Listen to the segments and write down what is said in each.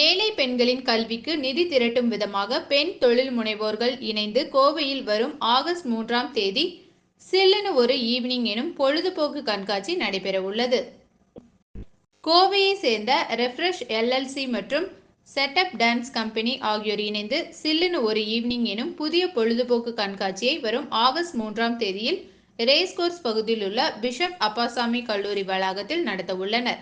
ஏழை பெண்களின் கல்விக்கு நிதி திரட்டும் விதமாக பெண் தொழில் முனைவோர்கள் இணைந்து கோவையில் வரும் ஆகஸ்ட் மூன்றாம் தேதி சில்லுன்னு ஒரு ஈவினிங் எனும் பொழுதுபோக்கு கண்காட்சி நடைபெற உள்ளது. கோவையை சேர்ந்த ரெஃப்ரெஷ் எல்எல்சி மற்றும் செட்டப் டான்ஸ் கம்பெனி ஆகியோர் இணைந்து சில்லுன்னு ஒரு ஈவினிங் எனும் புதிய பொழுதுபோக்கு கண்காட்சியை வரும் ஆகஸ்ட் மூன்றாம் தேதியில் ரேஸ்கோர்ஸ் பகுதியில் உள்ள பிஷப் அப்பாசாமி கல்லூரி வளாகத்தில் நடத்த உள்ளனர்.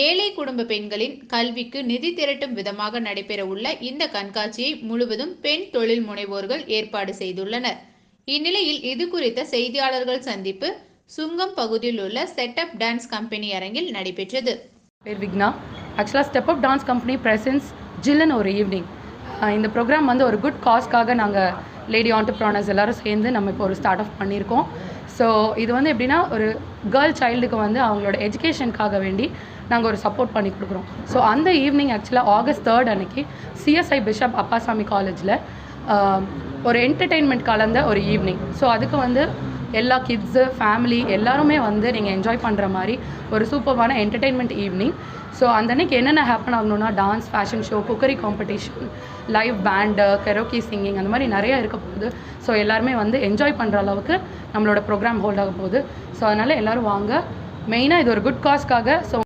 ஏழை குடும்ப பெண்களின் கல்விக்கு நிதி திரட்டும் விதமாக நடைபெறவுள்ள இந்த கண்காட்சியை முழுவதும் பெண் தொழில் முனைவோர்கள் ஏற்பாடு செய்துள்ளனர். இந்நிலையில் இது குறித்த செய்தியாளர்கள் சந்திப்பு சுங்கம் பகுதியில் உள்ள செட்டப் டான்ஸ் கம்பெனி அரங்கில் நடைபெற்றது. பேர் விக்னா. ஆக்சுவலாக step up dance company presents ஜில்லன் ஒரு ஈவினிங் இந்த ப்ரோக்ராம் வந்து ஒரு குட் காஸ்க்காக நாங்கள் லேடி ஆண்டர்ப்ரானர்ஸ் எல்லோரும் சேர்ந்து நம்ம இப்போ ஒரு ஸ்டார்ட் அப் பண்ணியிருக்கோம். ஸோ இது வந்து எப்படின்னா ஒரு கேர்ள் சைல்டுக்கு வந்து அவங்களோட எஜுகேஷனுக்காக வேண்டி நாங்கள் ஒரு சப்போர்ட் பண்ணி கொடுக்குறோம். ஸோ அந்த ஈவினிங் ஆக்சுவலாக ஆகஸ்ட் தேர்ட் அன்னைக்கு சிஎஸ்ஐ பிஷப் அப்பாசாமி காலேஜில் ஒரு என்டர்டெயின்மெண்ட் கலந்த ஒரு ஈவினிங் ஸோ அதுக்கு வந்து எல்லா கிட்ஸு ஃபேமிலி எல்லாருமே வந்து நீங்கள் என்ஜாய் பண்ணுற மாதிரி ஒரு சூப்பர்வான என்டர்டெயின்மெண்ட் ஈவினிங் ஸோ அந்த அன்னைக்கு என்னென்ன ஹேப்பன் ஆகணும்னா dance fashion show cookery competition live band karaoke singing அந்த மாதிரி நிறைய இருக்க போகுது. ஸோ எல்லாருமே வந்து என்ஜாய் பண்ணுற அளவுக்கு நம்மளோட ப்ரோக்ராம் ஹோல்ட் ஆக போகுது. ஸோ அதனால் எல்லோரும் வாங்க. மெயினாக இது ஒரு குட் காஸ்க்காக ஸோ